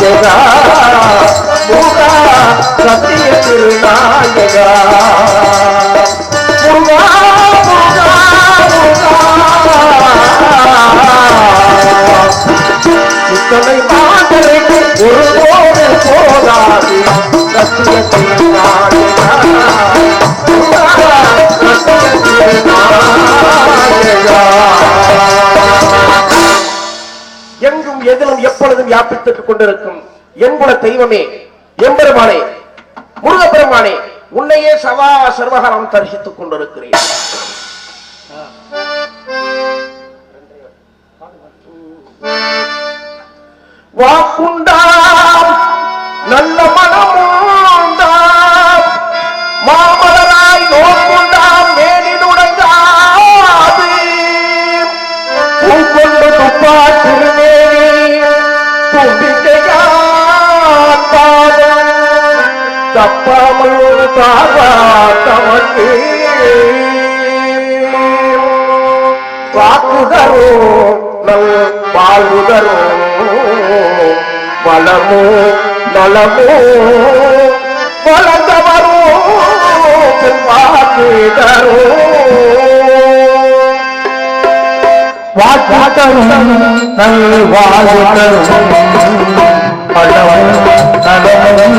జగా సత్య తిరునాయగా வியாபித்துக் கொண்டிருக்கும் என்புல தெய்வமே எம்பெருமானே முருகப்பெருமானே உன்னையே சவா சர்வகாலம் தரிசித்துக் கொண்டிருக்கிறேன். வாக்குண்டா நல்லமா அப்பமுள் பாபா தமக்கு வாக்குதரோ நல் வாழ்வுதரோ வளமோ நலமோ வளர்ந்தவரோ வாக்குதரோ வாக்குதரும் நல் வாழ்வுதரும். பழமும் நலமும்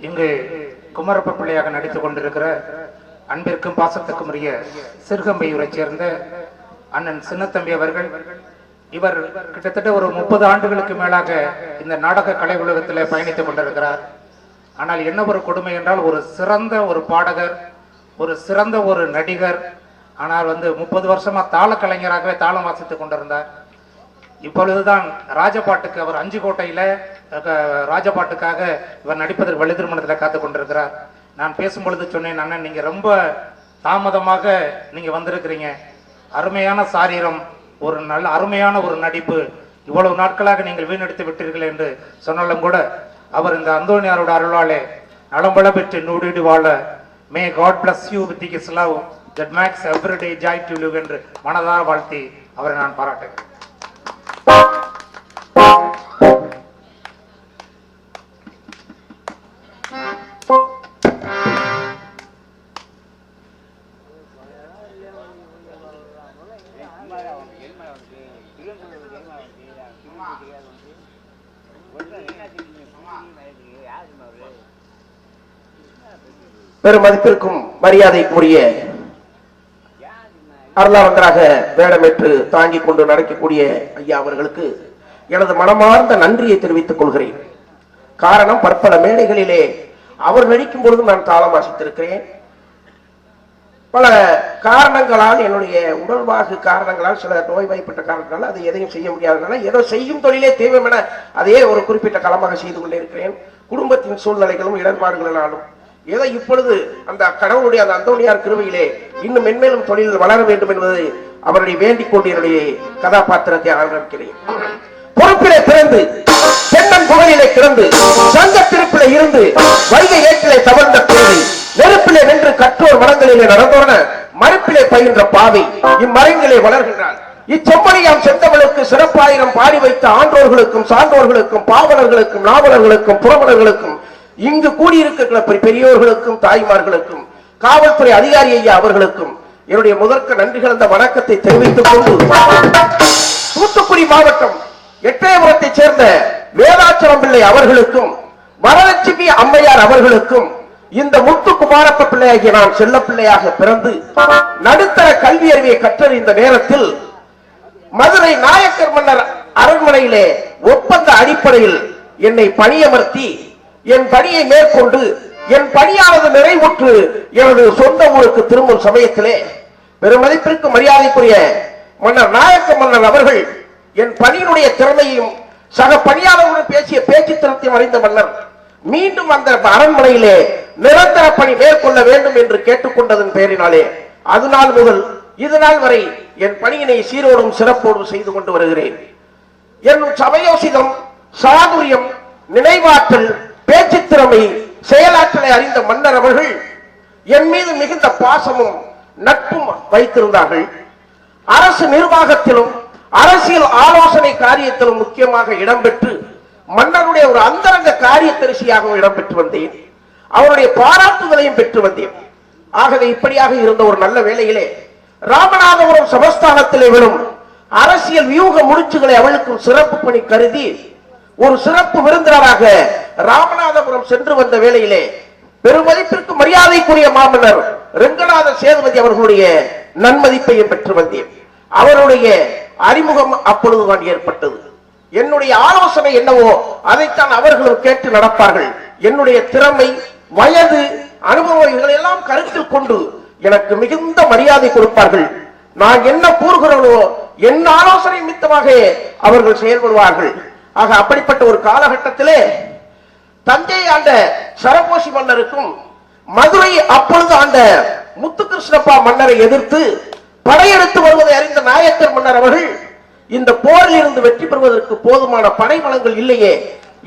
இங்கு குமரப்ப பிள்ளையாக நடித்துக் கொண்டிருக்கிற அன்பிற்கும் பாசத்துக்கும் உரிய சிறுகம்பையூரைச் சேர்ந்த அண்ணன் சின்னத்தம்பி அவர்கள் இவர் கிட்டத்தட்ட ஒரு முப்பது ஆண்டுகளுக்கு மேலாக இந்த நாடக கலை உலகத்தில் பயணித்துக் கொண்டிருக்கிறார். ஆனால் என்ன ஒரு கொடுமை என்றால் ஒரு சிறந்த ஒரு பாடகர் ஒரு சிறந்த ஒரு நடிகர் ஆனால் வந்து முப்பது வருஷமா தாள கலைஞராகவே தாளம் வாசித்துக் கொண்டிருந்தார். இப்பொழுதுதான் ராஜபாட்டுக்கு அவர் அஞ்சு கோட்டையில ராஜபாட்டுக்காக இவர் நடிப்பதற்கு வழி திருமணத்தில் காத்து கொண்டிருக்கிறார். நான் பேசும்பொழுது சொன்னேன் அண்ணன் நீங்கள் ரொம்ப தாமதமாக நீங்கள் வந்திருக்கிறீங்க. அருமையான சாரீரம் ஒரு நல்ல அருமையான ஒரு நடிப்பு. இவ்வளவு நாட்களாக நீங்கள் வீணடித்து விட்டீர்கள் என்று சொன்னாலும் கூட அவர் இந்த அந்தோனியாரோட அருளாலே நலம்பல பெற்று நூடிடு வாழ may God bless you with his love that makes everyday joy to live என்று மனதார வாழ்த்தி அவரை நான் பாராட்டுகிறேன். பெருமதிப்பிற்கும் மரியாதைக்குரிய அருளாளராக வேடமேற்று தாங்கிக் கொண்டு நடக்கக்கூடிய ஐயா அவர்களுக்கு எனது மனமார்ந்த நன்றியை தெரிவித்துக் கொள்கிறேன். காரணம் பற்பல மேடைகளிலே அவர் நடிக்கும் பொழுது நான் தாளம் வாசித்திருக்கிறேன். பல காரணங்களால் என்னுடைய உடல்வாகு காரணங்களால் சில நோய்வாய்ப்பட்ட காரணங்களால் அது எதையும் செய்ய முடியாததுனால ஏதோ செய்யும் தொழிலே தெய்வம் என அதே ஒரு குறிப்பிட்ட களமாக செய்து கொண்டிருக்கிறேன் குடும்பத்தின் சூழ்நிலைகளும் இடர்பாடுகளினாலும். ஏதோ இப்பொழுது அந்த கடவுளுடைய அந்த அந்தோனியார் கிருவையிலே இன்னும் மென்மேலும் தொழில் வளர வேண்டும் என்பது அவருடைய வேண்டிக் கொண்டு என்னுடைய கதாபாத்திரத்தை ஆரம்பிக்கிறேன். பொறுப்பிலே பிறந்து தென்னன் புகழிலே கிடந்து சங்க திருப்பிலே இருந்து வைகை ஏற்றிலே தவழ்ந்த பிறகு நெருப்பிலே நின்று கற்றோர் மரங்களிலே நடந்தோன மறுப்பிலே பயின்ற பாவை இம்மரங்களே வளர்கின்றார். இச்செம்மணியாம் செந்தமிழுக்கு சிறப்பாயிரம் பாடி வைத்த ஆன்றோர்களுக்கும் சான்றோர்களுக்கும் பாவலர்களுக்கும் நாவலர்களுக்கும் புறவலர்களுக்கும் இங்கு கூடியிருக்கிற பெரியோர்களுக்கும் தாய்மார்களுக்கும் காவல்துறை அதிகாரி ஐயா அவர்களுக்கும் என்னுடைய முதற்க நன்றி கலந்த வணக்கத்தை தெரிவித்துக் கொண்டு தூத்துக்குடி மாவட்டம் எட்டயபுரத்தைச் சேர்ந்த வேதாச்சலம் பிள்ளை அவர்களுக்கும் வரலட்சுமி அம்மையார் அவர்களுக்கும் இந்த முத்து குமாரப்ப பிள்ளையாகிய நான் செல்ல பிள்ளையாக பிறந்து நடுத்தர கல்வி அறிவியை கற்ற இந்த நேரத்தில் மதுரை நாயக்கர் மன்னர் அரண்மனையிலே ஒப்பந்த அடிப்படையில் என்னை பணியமர்த்தி என் பணியை மேற்கொண்டு என் பணியானது நிறைவுற்று எனது சொந்த ஊருக்கு திரும்பும் சமயத்திலே பெருமதிப்பிற்கு மரியாதைக்குரிய மன்னர் நாயக்க மன்னன் அவர்கள் என் பணியினுடைய திறமையும் சக பணியாளர்களுடன் பேசிய பேச்சு திறத்தையும் அறிந்த மன்னர் மீண்டும் அந்த அரண்மனையிலே நிரந்தர பணி மேற்கொள்ள வேண்டும் என்று கேட்டுக்கொண்டதன் பெயரினாலே அது நாள் முதல் இது நாள் வரை என் பணியினை சீரோடும் சிறப்போடும் செய்து கொண்டு வருகிறேன். என் சமயோசிதம் சாதுரியம் நினைவாற்றல் பேச்சு திறமை செயலாற்றலை அறிந்த மன்னர் அவர்கள் என் மீது மிகுந்த பாசமும் நட்பும் வைத்திருந்தார்கள். அரசு நிர்வாகத்திலும் அரசியல் ஆலோசனை காரியத்திலும் முக்கியமாக இடம்பெற்று மன்னருடைய ஒரு அந்தரங்க காரிய தரிசியாகவும் இடம்பெற்று வந்தேன். அவருடைய பாராட்டுதலையும் பெற்று வந்தேன். ஆகவே இப்படியாக இருந்த ஒரு நல்ல வேலையிலே ராமநாதபுரம் சமஸ்தானத்திலே விழும் அரசியல் வியூக முடிச்சுகளை அவளுக்கும் சிறப்பு பணி கருதி ஒரு சிறப்பு விருந்தினராக ராமநாதபுரம் சென்று வந்த வேளையிலே பெருமதிப்பிற்கு மரியாதைக்குரிய மாமன்னர் ரெங்கநாத சேதுபதி அவர்களுடைய நன்மதிப்பையும் பெற்று வந்தேன். அவருடைய அறிமுகம் அப்பொழுதுதான் ஏற்பட்டது. என்னுடைய ஆலோசனை என்னவோ அதைத்தான் அவர்களும் கேட்டு நடப்பார்கள். என்னுடைய திறமை வயது அனுபவம் எல்லாம் கருத்தில் கொண்டு எனக்கு மிகுந்த மரியாதை கொடுப்பார்கள். நான் என்ன கூறுகிறோனோ என்ன ஆலோசனை நிமித்தமாக அவர்கள் செயல்படுவார்கள். ஆக அப்படிப்பட்ட ஒரு காலகட்டத்திலே தஞ்சை ஆண்ட சரபோஷி மன்னருக்கும் மதுரை அப்பொழுது ஆண்ட முத்துகிருஷ்ணப்பா மன்னரை எதிர்த்து படையெடுத்து வருவதை அறிந்த நாயக்கர் மன்னர் அவர்கள் இந்த போரில் இருந்து வெற்றி பெறுவதற்கு போதுமான படை வளங்கள் இல்லையே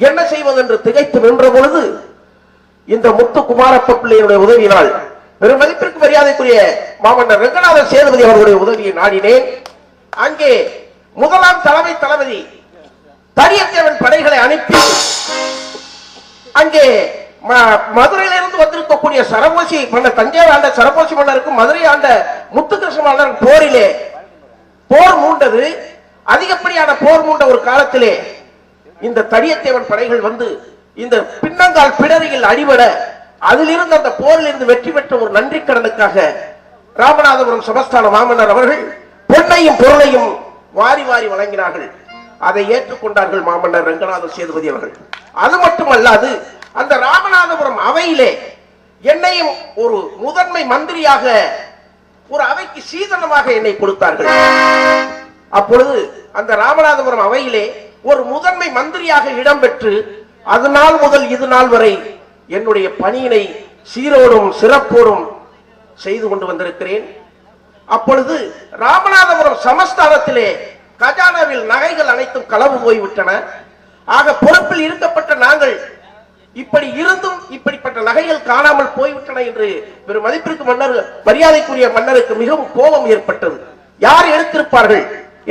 என்ன செய்வது என்று திகைத்து நின்ற பொழுது இந்த முத்து குமாரப்ப பிள்ளையினுடைய உதவியினால் பெரும் மதிப்பிற்கு மரியாதைக்குரிய மாமன்னர் ரங்கநாத சேதுபதி அவர்களுடைய உதவியை நாடினேன். அங்கே முதலாம் தலைமை தளபதி தரியத்தேவன் படைகளை அனுப்பி அங்கே ம- மதுரையிலிருந்து வந்திருக்கக்கூடிய சரபோசி மன்னர் தஞ்சை ஆண்ட சரபோசி மன்னருக்கும் மதுரை ஆண்ட முத்துகிருஷ்ண மன்னர் போரிலே போர் மூண்டது. அதிகப்படியான போர் மூண்ட ஒரு காலத்திலே இந்த தடியத்தேவன் படைகள் வந்து இந்த பின்னங்கால் பிடரியில் அடிபட அதிலிருந்து அந்த போரில் இருந்து வெற்றி பெற்ற ஒரு நன்றி கடனுக்காக ராமநாதபுரம் சமஸ்தான மாமன்னர் அவர்கள் பொன்னையும் பொருளையும் வாரி வாரி வழங்கினார்கள். அதை ஏற்றுக்கொண்டார்கள் மாமன்னர் ரங்கநாத சேதுபதி அவர்கள். அது மட்டுமல்லாது அந்த ராமநாதபுரம் அவையிலே என்னையும் ஒரு முதன்மை மந்திரியாக ஒரு அவைக்கு சீதனமாக என்னை கொடுத்தார்கள். அப்பொழுது அந்த ராமநாதபுரம் அவையிலே ஒரு முதன்மை மந்திரியாக இடம்பெற்று அது நாள் முதல் இது நாள் வரை என்னுடைய பணியினை சீரோடும் சிறப்போடும் செய்து கொண்டு வந்திருக்கிறேன். அப்பொழுது ராமநாதபுரம் சமஸ்தானத்திலே கஜானாவில் நகைகள் அனைத்தும் களவு போய்விட்டன. ஆக பொறுப்பில் இருக்கப்பட்ட நாங்கள் இப்படி இருந்தும் இப்படிப்பட்ட நகைகள் காணாமல் போய்விட்டன என்று பெரும் மதிப்பிற்கு மன்னர் மரியாதைக்குரிய மன்னருக்கு மிகவும் கோபம் ஏற்பட்டது. யார் எடுத்திருப்பார்கள்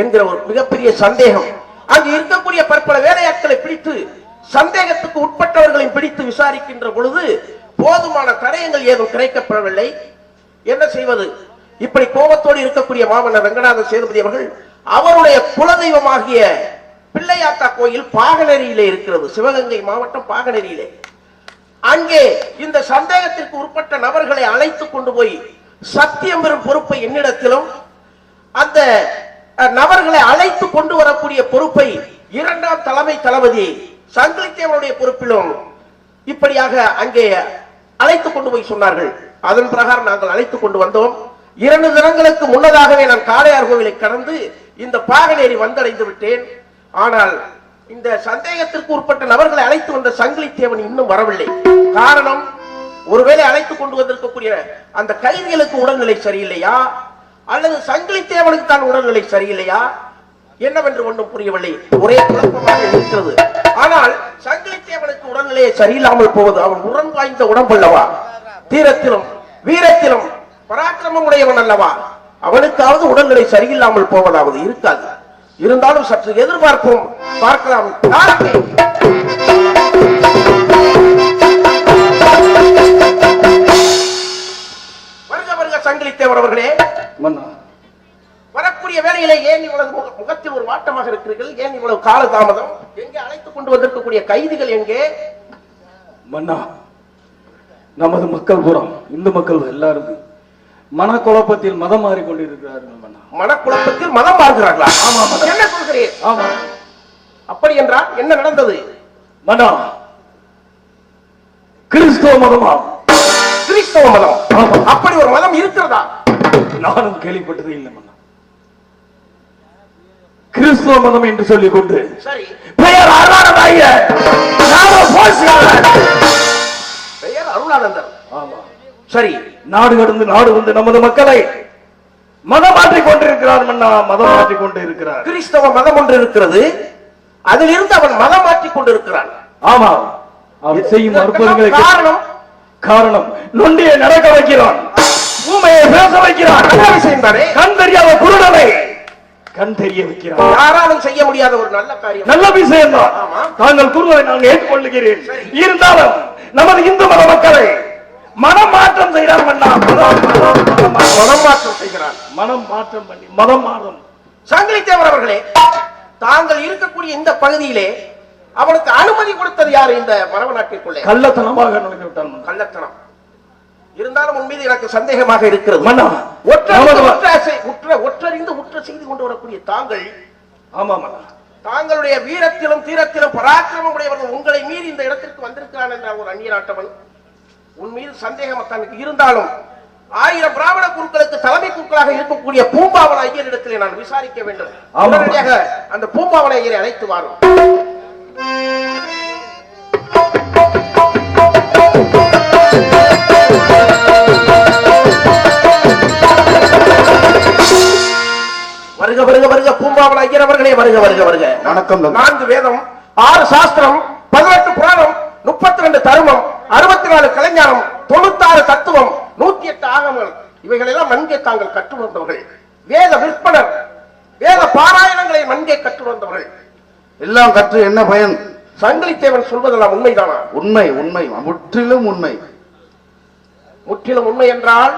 என்கிற ஒரு மிகப்பெரிய சந்தேகம். அங்கு இருக்கக்கூடிய பற்பல வேலையாட்களை பிடித்து சந்தேகத்துக்கு உட்பட்டவர்களையும் பிடித்து விசாரிக்கின்ற பொழுது போதுமான தடயங்கள் ஏதும் கிடைக்கப்படவில்லை. என்ன செய்வது? இப்படி கோபத்தோடு இருக்கக்கூடிய மாமன்னர் ரங்கநாத சேதுபதி அவர்கள் அவருடைய குலதெய்வமாகிய பிள்ளையாத்தா கோயில் பாகநெறியிலே இருக்கிறது. சிவகங்கை மாவட்டம் பாகநெறியிலே. அங்கே இந்த சந்தேகத்திற்கு உட்பட்ட நபர்களை அழைத்து கொண்டு போய் சத்தியம் பெறும் பொறுப்பை என்னிடத்திலும் அந்த நபர்களை அழைத்து கொண்டு வரக்கூடிய பொறுப்பை இரண்டாம் தலைமை தளபதி சங்கிலித்தேவனுடைய பொறுப்பிலும் இப்படியாக அங்கே அழைத்து கொண்டு போய் சொன்னார்கள். அதன் பிரகாரம் நாங்கள் அழைத்து கொண்டு வந்தோம். இரண்டு தினங்களுக்கு முன்னதாகவே நான் காளையார் கோவிலை கடந்து இந்த பாகனேரி வந்தடைந்து விட்டேன். ஆனால் இந்த சந்தேகத்திற்கு உட்பட்ட நபர்களை அழைத்து வந்த சங்கிலித்தேவன் இன்னும் வரவில்லை. காரணம் ஒருவேளை அழைத்து கொண்டு வந்திருக்கக்கூடிய அந்த கைதிகளுக்கு உடல்நிலை சரியில்லையா? அல்லது சங்கிலித்தேவனுக்கு தான் உடல்நிலை சரியில்லையா? என்னவென்று ஒன்றும் புரியவில்லை. ஒரே குழப்பமாக இருக்கிறது. ஆனால் சங்கிலித்தேவனுக்கு உடல்நிலையை சரியில்லாமல் போவது அவன் உடன் வாய்ந்த உடம்பல்லவா? தீரத்திலும் வீரத்திலும் பராக்கிரமம் உடையவன் அல்லவா? அவனுக்காவது உடல்நிலை சரியில்லாமல் போவதாவது இருக்காது. இருந்தாலும் சற்று எதிர்பார்ப்போம். பார்க்கலாம். வருக வருக சங்கிலித்தேவர் அவர்களே. மன்னா. வரக்கூடிய வேளையிலே ஏன் இவ்வளவு முக- முகத்தில் ஒரு வாட்டமாக இருக்கிறீர்கள்? ஏன் இவ்வளவு கால தாமதம் எங்கே அழைத்துக் கொண்டு வந்திருக்கக்கூடிய கைதிகள் எங்கே? மன்னா நமது மக்கள் புறம் இந்து மக்கள் எல்லாரும் மனக்குழப்பத்தில் மதம் மாறிக்கொண்டிருக்கிறார்கள் மன்னா. மனக்குழப்பத்தில் மதம் மாறுகிறார்களா? ஆமா. என்ன சொல்கிறேன் ஆமா. அப்படி என்றால் என்ன நடந்தது? மன்னா கிறிஸ்துவ மதமா? கிறிஸ்தவ மதம். அப்படி ஒரு மதம் இருக்கிறதா? நானும் கேள்விப்பட்டதே இல்லை மன்னா. கிறிஸ்துவ மதம் என்று சொல்லிக் கொண்டு பெயர் அருளானதாய பெயர் அருளானந்தர் ஆமா. சரி நாடு கடந்து நாடு வந்து நமது மக்களை மதம் மாற்றிக் கொண்டிருக்கிறார் மதம் மாற்றிக் கொண்டு இருக்கிறார் கிறிஸ்தவ மதம் ஒன்று இருக்கிறது. அதிலிருந்து அவன் மதம் மாற்றிக் கொண்டிருக்கிறான். ஆமா. அவன் செய்யும் அற்புதங்களை காரணம். காரணம் நொண்டியை நடக்க வைக்கிறான். ஊமையை பேச வைக்கிறான். நல்ல விஷயம் தானே கண் தெரியாத குருடனை கண் தெரிய வைக்கிறான் யாராலும் செய்ய முடியாத ஒரு நல்ல காரியம். நல்ல விஷயம் தான். தாங்கள் கூறுவதை நான் ஏற்றுக்கொள்ளுகிறேன். இருந்தாலும் நமது இந்து மத மக்களை மனம் மாற்றம் செய்கிறார் மனம் மாற்றம். செய்கிறான் மனம் மாற்றம் பண்ணி மதம் மாறும். சங்கிலித்தேவர் அவர்களே தாங்கள் இருக்கக்கூடிய இந்த பகுதியிலே அவனுக்கு அனுமதி கொடுத்தது யார் இந்த மரபு நாட்டிற்குள்ளே கள்ளத்தனமாக நடந்து விட்டான். கள்ளத்தனம். இருந்தாலும் உன் மீது எனக்கு சந்தேகமாக இருக்கிறது. மன்னா ஒற்றறிந்து ஒற்ற உற்ற ஒற்றறிந்து உற்ற செய்து கொண்டு வரக்கூடிய தாங்கள் ஆமா மன்னா. தாங்களுடைய வீரத்திலும் தீரத்திலும் பராக்கிரமம் உடையவர்கள் உங்களை மீறி இந்த இடத்திற்கு வந்திருக்கிறான் என்ற ஒரு அந்நிய நாட்டவன் உன் மீது சந்தேகம் தனக்கு இருந்தாலும் ஆயிரம் பிராமண குருக்களுக்கு தலைமை குருக்களாக இருக்கக்கூடிய பூம்பாவன ஐயரிடத்திலே நான் விசாரிக்க வேண்டும். உடனடியாக அந்த பூம்பாவன ஐயரை அழைத்து வாரும். வருக வருக வருக. பூம்பாவன ஐயர் அவர்களே வருக வருக வருக. வணக்கம். நான்கு வேதம் ஆறு சாஸ்திரம் பதினெட்டு புராணம் முப்பத்தி ரெண்டு தருமம் அறுபத்தி நாலு கலைஞானம் தொண்ணூத்தாறு தத்துவம் நூத்தி எட்டு ஆகமங்கள். இவைகளெல்லாம் மண்கே தாங்கள் கற்று வந்தவர்கள் வேத விற்பனர் வேத பாராயணங்களை மண்கே கற்று வந்தவர்கள் எல்லாம் கற்று என்ன பயன்? சங்கிலித்தேவன் சொல்வதெல்லாம் உண்மைதானா? உண்மை உண்மை. முற்றிலும் உண்மை. முற்றிலும் உண்மை என்றால்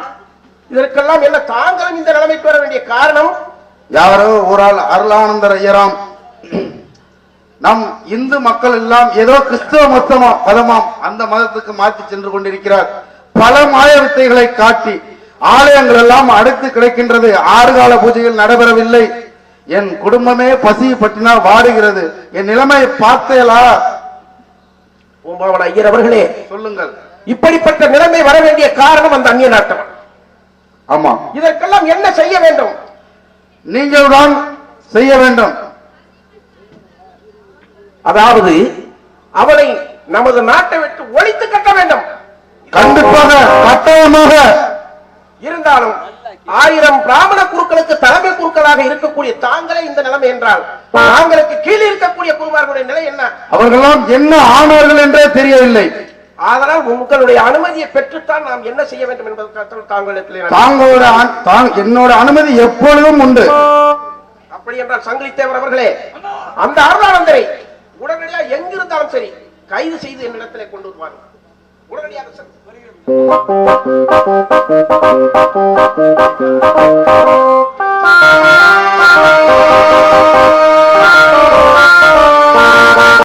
இதற்கெல்லாம் என்ன தாங்களும் இந்த நிலைமைக்கு வர வேண்டிய காரணம்? யாரோ ஒரு ஆள் அருளானந்தர் ஐயராம். நம் இந்து மக்கள் எல்லாம் ஏதோ கிறிஸ்தவ மத்தமா மதமாம். அந்த மதத்துக்கு மாற்றி சென்று கொண்டிருக்கிறார். பல மாய வித்தைகளை காட்டி ஆலயங்கள் எல்லாம் அடுத்து கிடைக்கின்றது. ஆறு கால பூஜைகள் நடைபெறவில்லை. என் குடும்பமே பசி பட்டினால் வாடுகிறது. என் நிலைமை பார்த்தேலா? பூம்பாவன ஐயர் அவர்களே சொல்லுங்கள். இப்படிப்பட்ட நிலைமை வர வேண்டிய காரணம் அந்த அந்நிய நாட்டவன். ஆமா. இதற்கெல்லாம் என்ன செய்ய வேண்டும்? நீங்கள் தான் செய்ய வேண்டும். அதாவது அவனை நமது நாட்டை விட்டு ஒழித்து கட்ட வேண்டும். கண்டிப்பாக கட்டாயமாக. இருந்தாலும் ஆயிரம் பிராமண குருக்களுக்கு தலைமை குருக்களாக இருக்கக்கூடிய தாங்களே இந்த நிலைமை என்றால் தாங்களுக்கு கீழே இருக்கக்கூடிய குருமார்களுடைய நிலை என்ன? அவர்களெல்லாம் என்ன ஆனார்கள் என்றே தெரியவில்லை. ஆதலால் உங்களுடைய அனுமதியை பெற்றுத்தான் நாம் என்ன செய்ய வேண்டும் என்பதற்காக தாங்களிடத்திலே தாங்களோட என்னோட அனுமதி எப்பொழுதும் உண்டு அப்படி என்றால் சங்கிலித்தேவர் அவர்களே அந்த அருளானந்தரை உடனடியாக எங்கிருந்தாலும் சரி கைது செய்து என்னிடத்திலே கொண்டு வருவார்கள் உடனடியாக.